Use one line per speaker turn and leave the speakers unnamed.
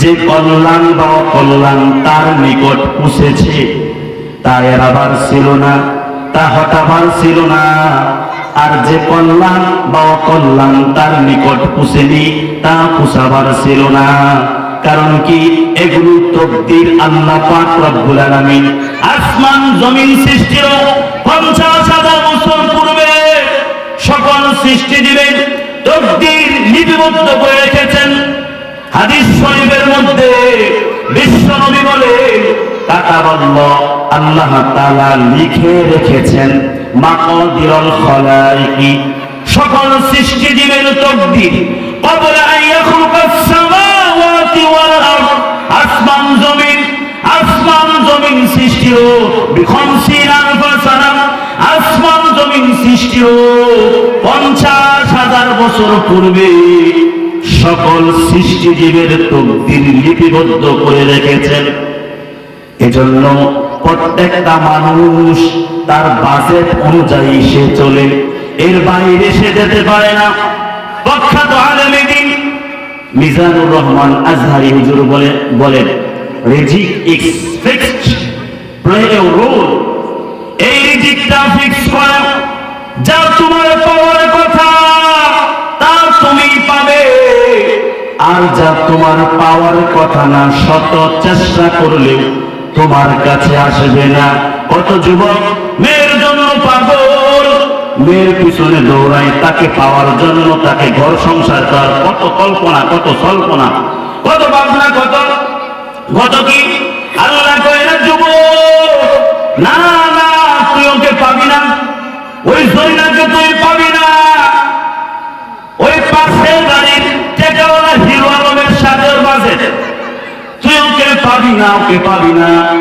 যে কল্যাণ বা অকল্যাণ তার নিকট পুষেছে, তা এড়াবার ছিল না, তা হটাবার ছিল না। আর যে কল্যাণ বা অকল্যাণ তার নিকট পুষেনি, তা পুষাবার ছিল না। কারণ কি? এগুলো তকদির আল্লাহ পাক রব্বুল আলামিন আসমান জমিন সৃষ্টির পঞ্চাশ হাজার বছর পূর্বে সকল সৃষ্টি দিবেন তকদির লিপিবদ্ধ করে রেখেছেন। হাদিস শরীফের মধ্যে বিশ্ব নবী বলে আল্লাহ লিখে রেখেছেন সকল তকদির সামাওয়াতি ওয়াল আরদ। আসমান, জমিন আসমান, জমিন সৃষ্টিও বিখমসিন আসমান, জমিন সৃষ্টিও পঞ্চাশ হাজার বছর পূর্বে। সকল সৃষ্টিজীবের তকদির লিপিবদ্ধ করে রেখেছেন। এজন্য প্রত্যেকটা মানুষ তার বাজেট অনুযায়ী সে চলে। এর বাইরে সে যেতে পারে না। মিজানুর রহমান আজহারি হুজুর বলে বলেন, রিজিক ফিক্সড রোল। এই রিজিকটা ফিক্স করা, যা তোমার যা তোমার পাওয়ার কথা না, শত চেষ্টা করলেও তোমার কাছে আসবে না। কত যুবক, মেয়ের জন্য পাগল, মেয়ের পিছনে দৌড়ায়, তাকে পাওয়ার জন্য তাকে ঘর সংসার করার কত কল্পনা কত কল্পনা কত ভাবনা, কত কত কি? আল্লাহ কয় না যুবক, না না, তুই ওকে পাবি না। ওই জৈনাকে তুই পাবি না। ওই পাশের গাড়ির টেকাওয়ালা পাবি না ওকে পাবি না।